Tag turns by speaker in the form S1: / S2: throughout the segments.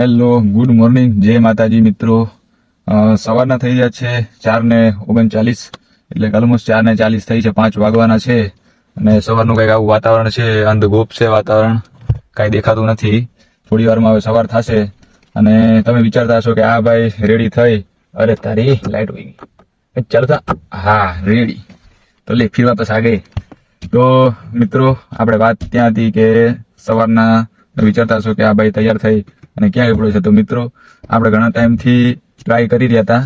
S1: Hello, good morning. જય માતાજી મિત્રો. સવારના થઈ ગયા છે ચાર ને ઓગણચાલીસ. એટલે ઓલમોસ્ટ ચાર ને ચાલીસ થઈ છે, પાંચ વાગવાના છે. અને સવારનું કંઈક આવું વાતાવરણ છે, અંધગોપ છે વાતાવરણ. કાંઈ દેખાતું નથી. થોડી વારમાં હવે સવાર થશે. અને તમે વિચારતા હશો કે આ ભાઈ રેડી થઈ. અરે તારી લાઈટ વહી ગઈ. ચાલો હા રેડી તો લે, ફીર વાપસ આ તો મિત્રો, આપણે વાત ત્યાં હતી કે સવારના વિચારતા હશો કે આ ભાઈ તૈયાર થઈ. અને ક્યાં ઉપડ્યો છે. તો મિત્રો, આપણે ઘણા ટાઈમથી ટ્રાય કરી રહ્યા હતા.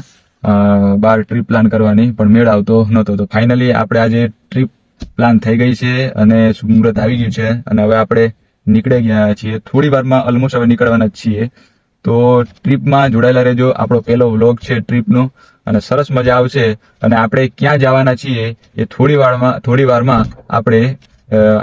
S1: બહાર ટ્રીપ પ્લાન કરવાની, પણ મેળ આવતો નહોતો તો ફાઇનલી આપણે આજે ટ્રીપ પ્લાન થઈ ગઈ છે અને મુહૂર્ત આવી ગયું છે. અને હવે આપણે નીકળી ગયા છીએ. થોડી વારમાં ઓલમોસ્ટ હવે નીકળવાના જ છીએ. તો ટ્રીપમાં જોડાયેલા રહેજો. આપણો પહેલો વ્લોગ છે ટ્રીપનો અને સરસ મજા આવશે. અને આપણે ક્યાં જવાના છીએ એ થોડી વારમાં થોડી વારમાં આપણે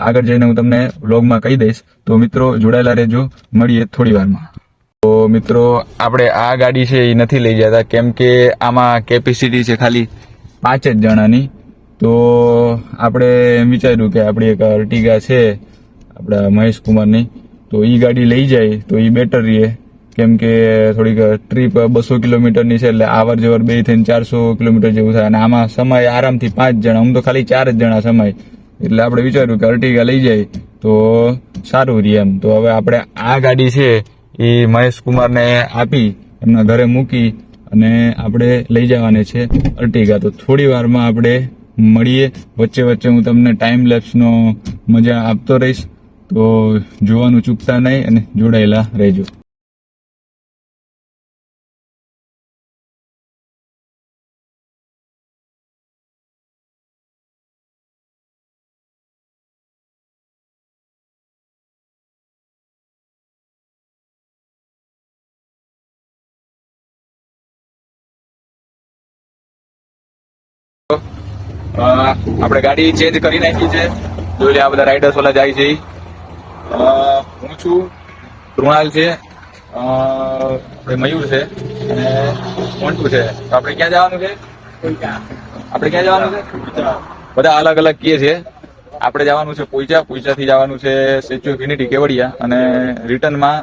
S1: આગળ જઈને હું તમને વ્લોગમાં કહી દઈશ. તો મિત્રો, જોડાયેલા રહેજો. મળીએ થોડી વારમાં. તો મિત્રો, આપણે આ ગાડી છે એ નથી લઈ જતા, કેમ કે આમાં કેપેસિટી છે ખાલી પાંચ જ જણાની. તો આપણે એમ વિચાર્યું કે આપણી એક અર્ટિગા છે, આપણા મહેશ કુમારની તો એ ગાડી લઈ જાય, તો એ બેટર રહે. કેમ કે થોડીક ટ્રીપ બસો કિલોમીટરની છે, એટલે આવર જવર બે થઈને ચારસો કિલોમીટર જેવું થાય. અને આમાં સમય આરામથી પાંચ જણા હું તો ખાલી ચાર જ જણા સમય. એટલે આપણે વિચાર્યું કે અર્ટિગા લઈ જાય, તો સારું રહે એમ. તો હવે આપણે આ ગાડી છે એ મહેશ કુમારને આપી, એમના ઘરે મૂકી અને આપણે લઈ જવાની છે અર્ટિગા. તો થોડી વારમાં આપણે મળીએ. વચ્ચે વચ્ચે હું તમને ટાઈમ લેપ્સનો મજા આપતો રહીશ. તો જોવાનું ચૂકતા નહીં અને જોડાયેલા રહેજો. આપણે ગાડી ચેન્જ કરી નાખી છે. જોઈ લે આ બધા રાઇડર્સ વાળા જાય છે. હું છું, કૃણાલ છે મયુર છે અને મોન્ટુ છે. તો આપણે ક્યાં જવાનું છે? આપણે ક્યાં જવાનું છે? બધા અલગ અલગ કહે છે. આપણે જવાનું છે પોઈચા. પોઈચાથી જવાનું છે સ્ટેચ્યુ ઓફ યુનિટી કેવડિયા અને રિટર્નમાં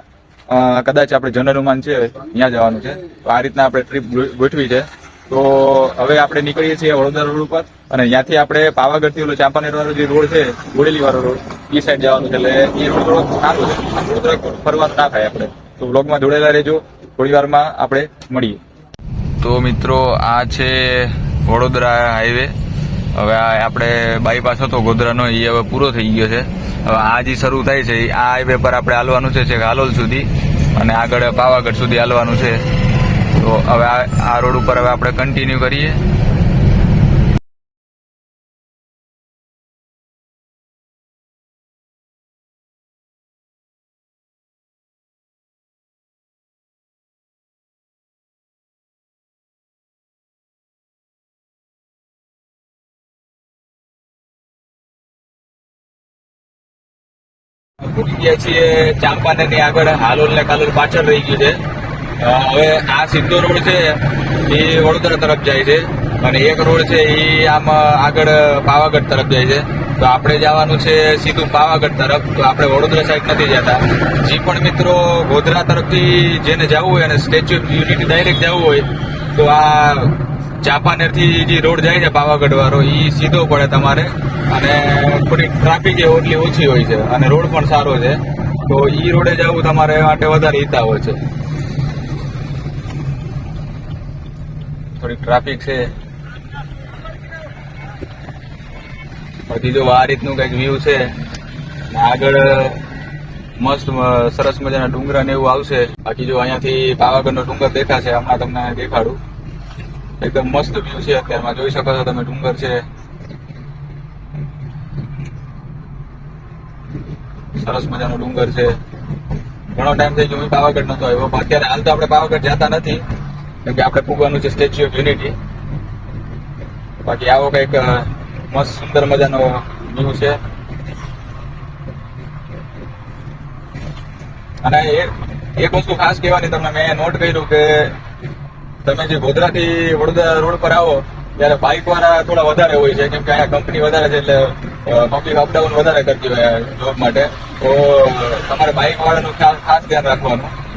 S1: કદાચ આપણે જનરલ ઉમાન છે ત્યાં જવાનું છે. તો આ રીતના આપણે ટ્રીપ ગોઠવી છે. તો હવે આપણે નીકળીએ છીએ વડોદરા રોડ ઉપર અને ત્યાંથી આપણે પાવાગઢથી ઓલો ચાંપાનેર વાળો જે રોડ છે બોડેલી વાળો રોડ એ સાઈડ જવાનું છે. એટલે એ રોડ થોડો સારો છે. વડોદરા ના થાય આપણે. તો બ્લોગમાં જોડેલા રહેજો. થોડી વારમાં આપણે મળીએ. તો મિત્રો, આ છે વડોદરા હાઈવે હવે આપણે બાયપાસ હતો ગોધરાનો એ હવે પૂરો થઈ ગયો છે. હવે આ જે શરૂ થાય છે આ હાઈવે પર આપણે હાલવાનું છે હાલોલ સુધી. અને આગળ પાવાગઢ સુધી હાલવાનું છે. તો હવે આ રોડ ઉપર હવે આપણે કન્ટિન્યુ કરીએ. પહોંચી ગયા છીએ ચાંપાનેરની આગળ હાલોલ ને કાલોલ પાછળ રહી ગયું છે. હવે આ સીધો રોડ છે, એ વડોદરા તરફ જાય છે. અને એક રોડ છે, એ આમ આગળ પાવાગઢ તરફ જાય છે. તો આપણે જવાનું છે સીધું પાવાગઢ તરફ. તો આપણે વડોદરા સાઈડ નથી જતા. જે પણ મિત્રો ગોધરા તરફથી જેને જવું હોય અને સ્ટેચ્યુ ઓફ યુનિટી ડાયરેક્ટ જવું હોય, તો આ ચાંપાનેરથી જે રોડ જાય છે પાવાગઢ વાળો એ સીધો પડે તમારે. અને થોડી ટ્રાફિક એ ઓટલી ઓછી હોય છે. અને રોડ પણ સારો છે. તો એ રોડે જવું તમારે માટે વધારે હિતાવ છે. થોડી ટ્રાફિક છે. પછી જો આ રીતનું કંઈક વ્યૂ છે. આગળ, મસ્ત સરસ મજાના ડુંગરા ને એવું આવશે. બાકી જો અહીંયાથી પાવાગઢનો ડુંગર દેખાશે, હમણાં તમને દેખાડું. એકદમ મસ્ત વ્યૂ છે અત્યારમાં જોઈ શકો છો તમે, ડુંગર છે. સરસ મજાનો ડુંગર છે. ઘણો ટાઈમ થઈ ગયો પાવાગઢ નતો આવ્યો અત્યારે હાલ તો આપણે પાવાગઢ જતા નથી. કેમ કે આપણે પૂગવાનું છે સ્ટેચ્યુ ઓફ યુનિટી બાકી આવો કંઈક મસ્ત સુંદર મજાનો વ્યૂ છે. અને એક વસ્તુ ખાસ કહેવાની તમને મેં નોટ કર્યું કે તમે જે ગોધરાથી વડોદરા રોડ પર આવો, ત્યારે બાઇક વાળા થોડા વધારે હોય છે. કેમ કે અહીંયા કંપની વધારે છે એટલે પબ્લિક અપડાઉન વધારે કરતી હોય જોબ માટે. તો, તમારે બાઇક વાળાનું ખાસ ધ્યાન રાખવાનું.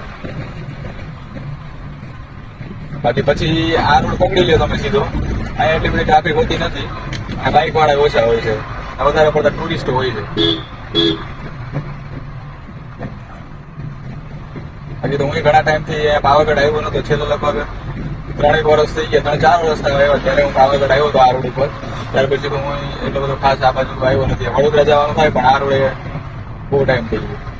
S1: બાકી પછી આ રોડ પકડી લ્યો તમે સીધો. અહીંયા એટલી બધી ટ્રાફિક હોતી નથી. આ બાઇક વાળા ઓછા હોય છે. વધારે પડતા ટુરિસ્ટ હોય છે. હજી તો હું ઘણા ટાઈમથી પાવાગઢ આવ્યો નતો, છેલ્લો લગભગ ત્રણેક વર્ષ થઈ ગયા. ત્રણ ચાર વર્ષ થયા આવ્યા ત્યારે હું પાવાગઢ આવ્યો હતો આ રોડ ઉપર. ત્યાર પછી તો હું એટલો બધો ખાસ આ બાજુ આવ્યો નથી. વડોદરા જવાનું થાય પણ આ રોડે બહુ ટાઈમ થઈ ગયો.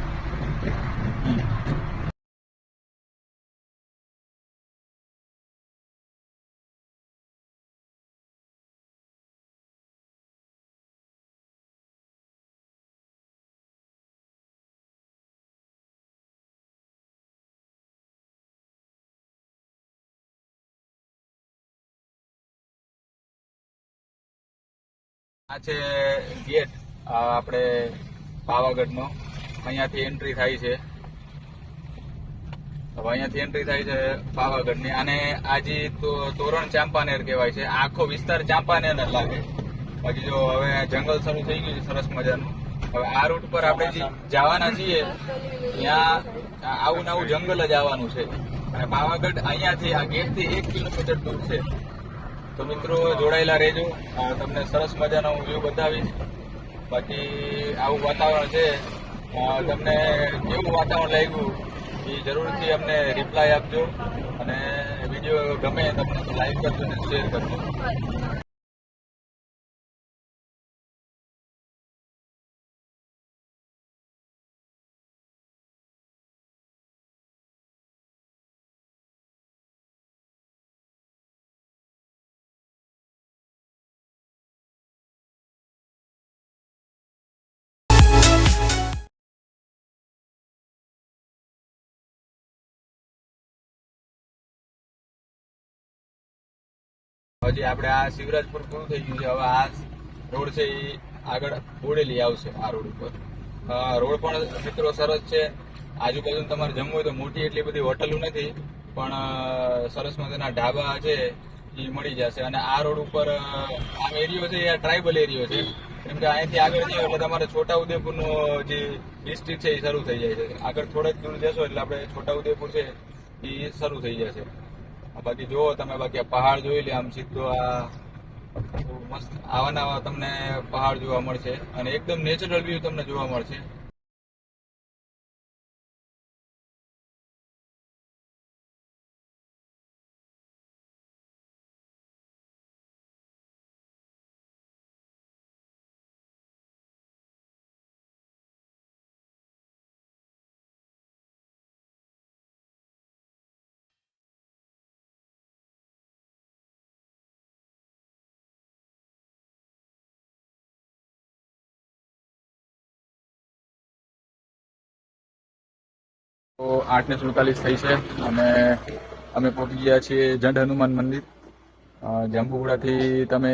S1: આ છે ગેટ આપણે પાવાગઢનો. અહીંયાથી એન્ટ્રી થાય છે. હવે અહીંયાથી એન્ટ્રી થાય છે પાવાગઢની. અને આ જે તોરણ ચાંપાનેર કહેવાય છે આખો વિસ્તાર ચાંપાનેર જ લાગે. બાકી જો હવે જંગલ શરૂ થઈ ગયું છે સરસ મજાનું. હવે આ રૂટ પર આપણે જે જવાના છીએ ત્યાં આવું નવું જંગલ જ આવવાનું છે. અને પાવાગઢ અહીંયાથી આ ગેટથી એક કિલોમીટર દૂર છે. તો મિત્રો, જોડાયેલા રહેજો. તમને સરસ મજાનો હું વ્યૂ બતાવીશ. બાકી આવું વાતાવરણ છે તમને કેવું વાતાવરણ લાગ્યું એ જરૂરથી અમને રિપ્લાય આપજો. અને વીડિયો ગમે તમને લાઈક કરજો અને શેર કરજો. હજી આપણે આ શિવરાજપુર પૂરું થઈ ગયું છે. હવે આ રોડ છે એ આગળ બોડેલી આવશે, આ રોડ ઉપર. રોડ પણ મિત્રો સરસ છે. આજુબાજુ તમારે જમવું હોય તો મોટી એટલી બધી હોટલો નથી, પણ સરસ મજાના ઢાબા છે એ મળી જશે. અને આ રોડ ઉપર આ એરિયો છે એ ટ્રાઇબલ એરિયો છે. કેમ કે અહીંથી આગળ જઈએ એટલે તમારે છોટાઉદેપુરનો જે ડિસ્ટ્રિક્ટ છે એ શરૂ થઈ જાય છે. આગળ થોડેક દૂર જશો એટલે આપણે છોટાઉદેપુર છે એ શરૂ થઈ જશે. બાકી જુઓ તમે બાકી પહાડ જોઈ લે, આમ સીધો આ મસ્ત આવા નવા તમને પહાડ જોવા મળશે અને એકદમ નેચરલ વ્યૂ તમને જોવા મળશે. તો આઠ ને સુડતાલીસ થઈ છે અને અમે પહોંચી ગયા છીએ જંડ હનુમાન મંદિર. જાંબુગુડાથી તમે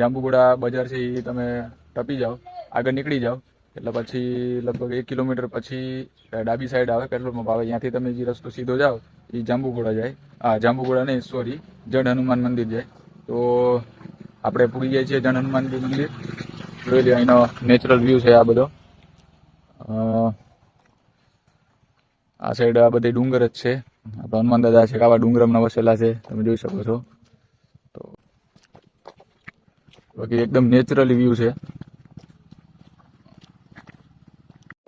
S1: જાંબુગુડા બજાર છે એ તમે ટપી જાઓ, આગળ નીકળી જાઓ. એટલે પછી લગભગ એક કિલોમીટર પછી ડાબી સાઈડ આવે, પેટ્રોલ પંપ આવે. ત્યાંથી તમે જે રસ્તો સીધો જાઓ, એ જાંબુગુડા જાય. હા જાંબુગુડા નહીં સોરી જંડ હનુમાન મંદિર જાય. તો આપણે પૂરી જઈએ છીએ જંડ હનુમાન મંદિર. જોઈ લો અહીંનો નેચરલ વ્યૂ છે આ બધો. આ સાઈડ આ બધી ડુંગર જ છે. આપણા હનુમાન દાદા છે, આવા ડુંગરમાં વસેલા છે, તમે જોઈ શકો છો. તો બાકી એકદમ નેચરલી વ્યૂ છે.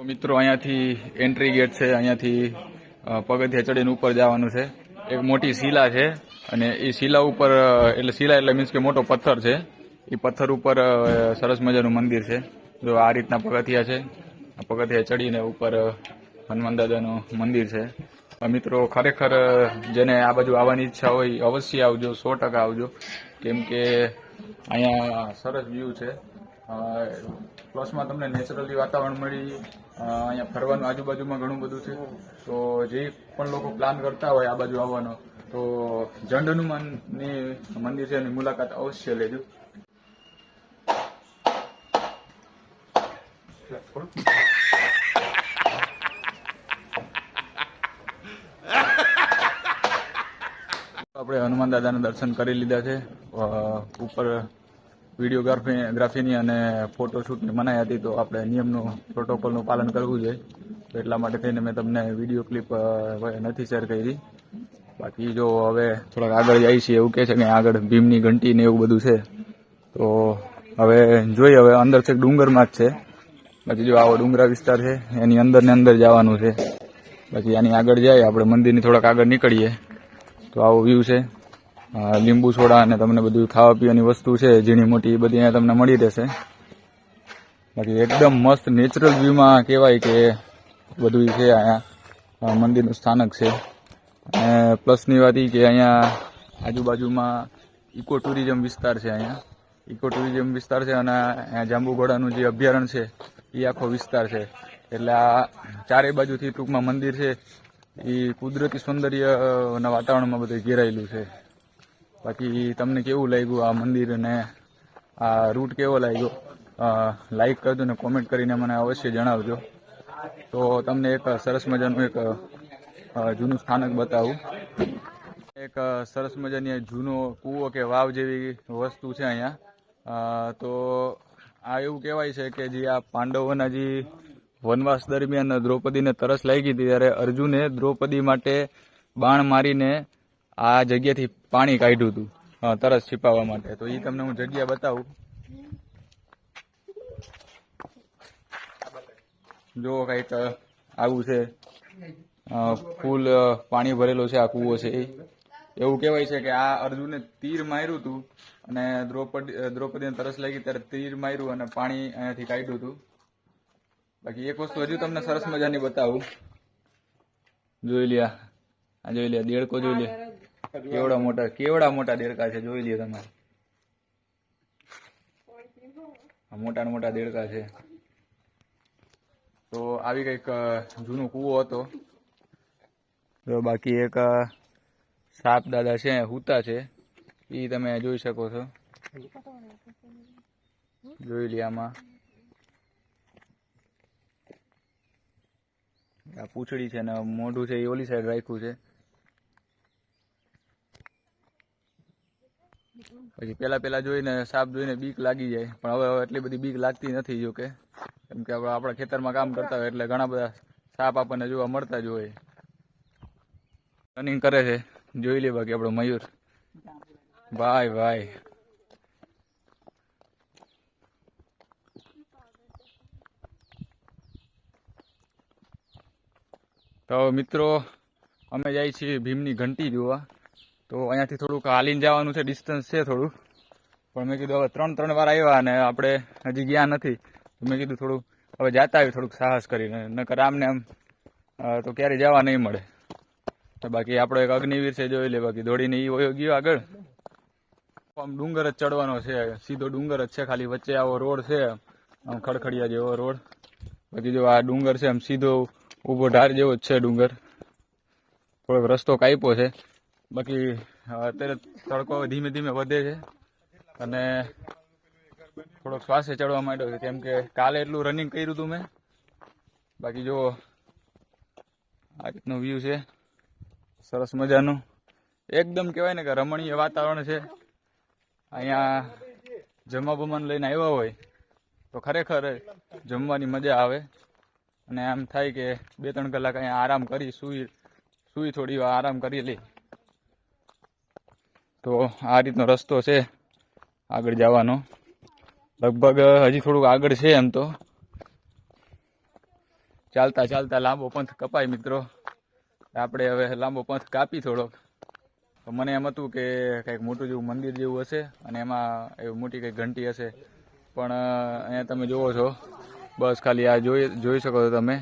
S1: મિત્રો, અહીંયાથી એન્ટ્રી ગેટ છે, અહીંયાથી પગથિયા ચડીને ઉપર જવાનું છે. એક મોટી શિલા છે અને એ શિલા ઉપર એટલે શિલા એટલે મીન્સ કે મોટો પથ્થર છે. એ પથ્થર ઉપર સરસ મજાનું મંદિર છે. જો આ રીતના પગથિયા છે પગથિયા ચડીને ઉપર હનુમાન દાદાનું મંદિર છે. મિત્રો, ખરેખર જેને આ બાજુ આવવાની ઈચ્છા હોય, અવશ્ય આવજો, સો ટકા આવજો. કેમ કે અહીંયા સરસ વ્યૂ છે. પ્લસમાં તમને નેચરલી વાતાવરણ મળી અહીંયા ફરવાનું આજુબાજુમાં ઘણું બધું છે. તો જે પણ લોકો પ્લાન કરતા હોય આ બાજુ આવવાનો, તો જંડ હનુમાનની મંદિર છે એની મુલાકાત અવશ્ય લેજો. આપણે હનુમાન દાદાના દર્શન કરી લીધા છે. ઉપર વિડીયોગ્રાફી અને ફોટોશૂટની મનાઈ હતી તો આપણે નિયમનું, પ્રોટોકોલનું પાલન કરવું જોઈએ. એટલા માટે થઈને મેં તમને વીડિયો ક્લિપ નથી શેર કરી. બાકી જો હવે થોડાક આગળ જાય છે એવું કહે છે કે આગળ ભીમની ઘંટી ને એવું બધું છે. તો હવે જોઈએ, હવે અંદર છે ડુંગરમાં જ છે. બાકી જો આવો ડુંગરા વિસ્તાર છે, એની અંદર ને અંદર જવાનું છે. બાકી આની આગળ જાય, આપણે મંદિરની થોડાક આગળ નીકળીએ. તો આવો વ્યૂ છે. લીંબુ સોડા અને તમને બધું ખાવા પીવાની વસ્તુ છે, ઝીણી મોટી એ બધી અહીંયા તમને મળી રહેશે. બાકી એકદમ મસ્ત નેચરલ વ્યૂમાં કહેવાય કે બધું છે અહીંયા. મંદિરનું સ્થાનક છે. અને પ્લસની વાત એ કે અહીંયા આજુબાજુમાં ઇકો ટુરિઝમ વિસ્તાર છે અહીંયા. ઇકો ટુરિઝમ વિસ્તાર છે અને અહીંયા જાંબુઘોડાનું જે અભયારણ્ય છે એ આખો વિસ્તાર છે. એટલે આ ચારે બાજુથી ટૂંકમાં મંદિર છે. એ કુદરતી સૌંદર્યના વાતાવરણમાં બધું ઘેરાયેલું છે. બાકી તમને કેવું લાગ્યું આ મંદિર અને આ રૂટ કેવો લાગ્યો? લાઈક કરજો ને કોમેન્ટ કરીને મને અવશ્ય જણાવજો. તો તમને એક સરસ મજાનું એક જૂનું સ્થાનક બતાવું. એક સરસ મજાની જૂનો કૂવો કે વાવ જેવી વસ્તુ છે અહીંયા. તો આ એવું કહેવાય છે કે જે આ પાંડવોના જે વનવાસ દરમિયાન દ્રૌપદીને તરસ લાગી હતી ત્યારે અર્જુને દ્રૌપદી માટે બાણ મારીને આ જગ્યાથી પાણી કાઢ્યું હતું. તરસ છીપાવવા માટે. તો એ તમને હું જગ્યા બતાવું. જો કંઈક આવું છે. ફૂલ પાણી ભરેલો છે આ કૂવો છે એવું કહેવાય છે કે આ અર્જુને તીર માર્યું હતું અને દ્રૌપદી દ્રૌપદીને તરસ લાગી ત્યારે તીર માર્યું અને પાણી અહીંયાથી કાઢ્યું હતું. બાકી એક વસ્તુ હજુ તમને સરસ મજાની બતાવું. જોઈ લ્યા. આ જોઈ લ્યા, દેડકો જોઈ લે કેવડા મોટા કેવડા મોટા દેડકા છે, જોઈ લ્યો તમે મોટા મોટા દેડકા છે. તો આવી કંઈક જૂનો કૂવો હતો. તો બાકી એક સાપ દાદા છે, હુતા છે. એ તમે જોઈ શકો છો. જોઈ લે આમાં. આ પૂંછડી છે ને મોઢું છે એ ઓલી સાઈડ રાખ્યું છે. પછી પેલા પેલા જોઈને સાપ જોઈને બીક લાગી જાય, પણ હવે હવે એટલી બધી બીક લાગતી નથી જો કે. કેમ કે આપણે આપણા ખેતરમાં કામ કરતા હોય એટલે ઘણા બધા સાપ આપણને જોવા મળતા જ હોય. રનિંગ કરે છે. જોઈ લે બાકી આપણો મયુર. ભાઈ ભાઈ. તો મિત્રો, અમે જાય છીએ ભીમની ઘંટી જોવા. તો અહીંયાથી થોડુંક હાલીને જવાનું છે ડિસ્ટન્સ છે થોડું. પણ મેં કીધું હવે ત્રણ ત્રણ વાર આવ્યા અને આપણે હજી ગયા નથી. મેં કીધું થોડું હવે જાતા આવ્યું થોડુંક સાહસ કરીને. નકર આમને આમ તો ક્યારે જવા નહીં મળે. તો બાકી આપણો એક અગ્નિવીર છે, જોઈ લે, બાકી દોડીને એ વયો ગયો આગળ. આમ ડુંગર જ ચડવાનો છે, સીધો ડુંગર જ છે, ખાલી વચ્ચે આવો રોડ છે, આમ ખડખડિયા જેવો રોડ. બાકી જો આ ડુંગર છે, આમ સીધો ઊભો ઢાર જેવો જ છે ડુંગર. થોડોક રસ્તો કાપ્યો છે. બાકી અત્યારે તડકો ધીમે ધીમે વધે છે. અને થોડોક શ્વાસે ચડવા માંડ્યો છે. કેમ કે કાલે એટલું રનિંગ કર્યું હતું મેં. બાકી જો આ રીતનો વ્યૂ છે. સરસ મજાનું. એકદમ કહેવાય ને કે રમણીય વાતાવરણ છે. અહીંયા જમવા બમવાનું લઈને આવ્યા હોય તો ખરેખર જમવાની મજા આવે. અને આમ થાય કે બે ત્રણ કલાક અહીંયા આરામ કરી, સુઈ સુઈ થોડી વાર આરામ કરી લે. તો આ રીતનો રસ્તો છે આગળ જવાનો. લગભગ હજી થોડુંક આગળ છે એમ તો. ચાલતા ચાલતા લાંબો પંથ કપાય મિત્રો. આપણે હવે લાંબો પંથ કાપી થોડોક. તો મને એમ હતું કે કંઈક મોટું જેવું મંદિર જેવું હશે અને એમાં એવી મોટી કંઈક ઘંટી હશે. પણ અહીંયા તમે જુઓ છો બસ ખાલી આ જોઈ જોઈ શકો છો તમે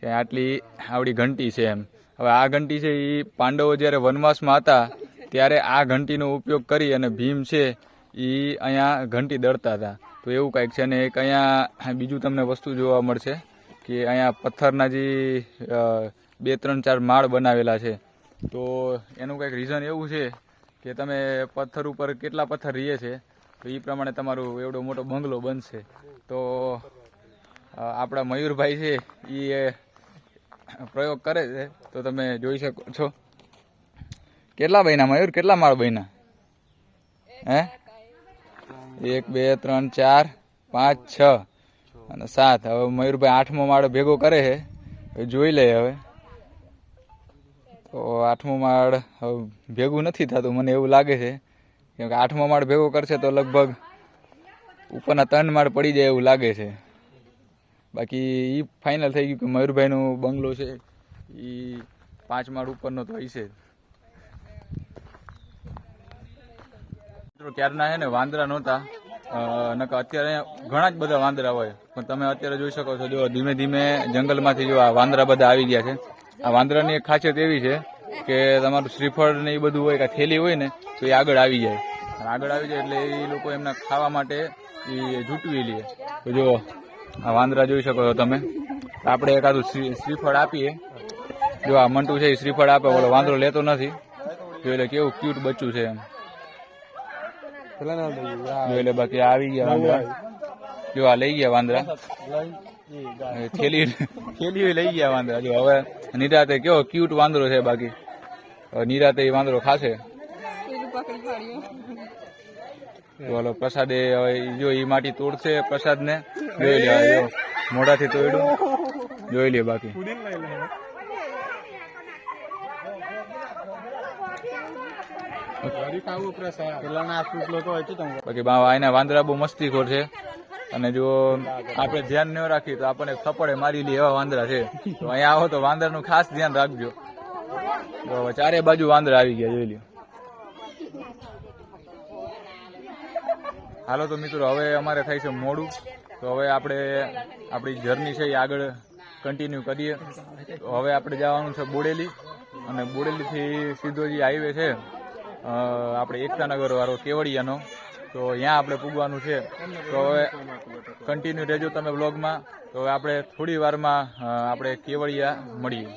S1: કે આટલી આવડી ઘંટી છે એમ. હવે આ ઘંટી છે એ પાંડવો જ્યારે વનવાસમાં હતા, ત્યારે આ ઘંટીનો ઉપયોગ કરી અને ભીમ છે એ અહીંયા ઘંટી દળતા હતા. તો એવું કાંઈક છે ને એક અહીંયા બીજું તમને વસ્તુ જોવા મળશે કે અહીંયા પથ્થરના જે બે ત્રણ ચાર માળ બનાવેલા છે. તો એનું કંઈક રીઝન એવું છે કે તમે પથ્થર ઉપર કેટલા પથ્થર રહીએ છે, તો એ પ્રમાણે તમારું એવડો મોટો બંગલો બનશે. તો આપણા મયુરભાઈ છે એ પ્રયોગ કરે છે, તો તમે જોઈ શકો છો. કેટલા બહેના મયુર? કેટલા માળ બન્યા? હે? એક, બે, ત્રણ, ચાર, પાંચ, છ અને સાત. હવે મયુરભાઈ આઠમો માળો ભેગો કરે છે જોઈ લે હવે. તો આઠમો માળ હવે ભેગું નથી થતું, મને એવું લાગે છે. કેમ કે આઠમો માળ ભેગો કરશે તો લગભગ ઉપરના ત્રણ માળ પડી જાય એવું લાગે છે. બાકી એ ફાઇનલ થઈ ગયું કે મયુરભાઈનો બંગલો છે. એ પાંચ માળ ઉપરનો તો હશે ક્યારના છે ને? વાંદરા નહોતા. નકા અત્યારે ઘણા જ બધા વાંદરા હોય. પણ તમે અત્યારે જોઈ શકો છો, જો ધીમે ધીમે જંગલમાંથી જો આ વાંદરા બધા આવી ગયા છે. આ વાંદરાની એક ખાસિયત એવી છે કે તમારું શ્રીફળ ને એ બધું હોય, કે થેલી હોય ને, તો એ આગળ આવી જાય. આગળ આવી જાય એટલે એ લોકો એમના ખાવા માટે એ જૂટવી લે. તો જો આ વાંદરા જોઈ શકો છો તમે. આપણે એકાદું શ્રીફળ આપીએ. જો આ મંટુ છે એ શ્રીફળ આપે, ઓલો વાંદરો લેતો નથી. જો એટલે કેવું ક્યુટ બચ્ચું છે એમ. એટલે બાકી આવી ગયા વાંદરા. જો આ લઈ ગયા વાંદરા. થેલી થેલી લઈ ગયા વાંદરા. જો હવે નિરાતે કેવો ક્યુટ વાંદરો છે બાકી. નિરાતે એ વાંદરો ખાશે. બોલો પ્રસાદે હવે જો એ માટી તોડશે પ્રસાદ ને જોઈ લે મોઢા થી મોઢાથી તોડ્યું જોઈ લે બાકી.
S2: તો
S1: બાકી આના વાંદરા બહુ મસ્તીખોર છે. અને જો આપણે ધ્યાન ન રાખીએ તો આપણને થપ્પડે મારી લે એવા વાંદરા છે. તો અહીંયા આવો તો વાંદરાનું ખાસ ધ્યાન રાખજો. તો ચારે બાજુ વાંદરા આવી ગયા જોઈ લ્યો. હાલો તો મિત્રો, હવે અમારે થાય છે મોડું. તો હવે આપણે આપણી જર્ની છે એ આગળ કન્ટિન્યુ કરીએ. તો હવે આપણે જવાનું છે બોડેલી. અને બોડેલીથી સીધો જે હાઈવે છે આપણે એકતાનગર વાળો કેવડિયાનો. તો ત્યાં આપણે પૂગવાનું છે. તો હવે કન્ટિન્યુ રહેજો તમે બ્લોગમાં તો હવે આપણે થોડી વારમાં આપણે કેવડિયા મળીએ.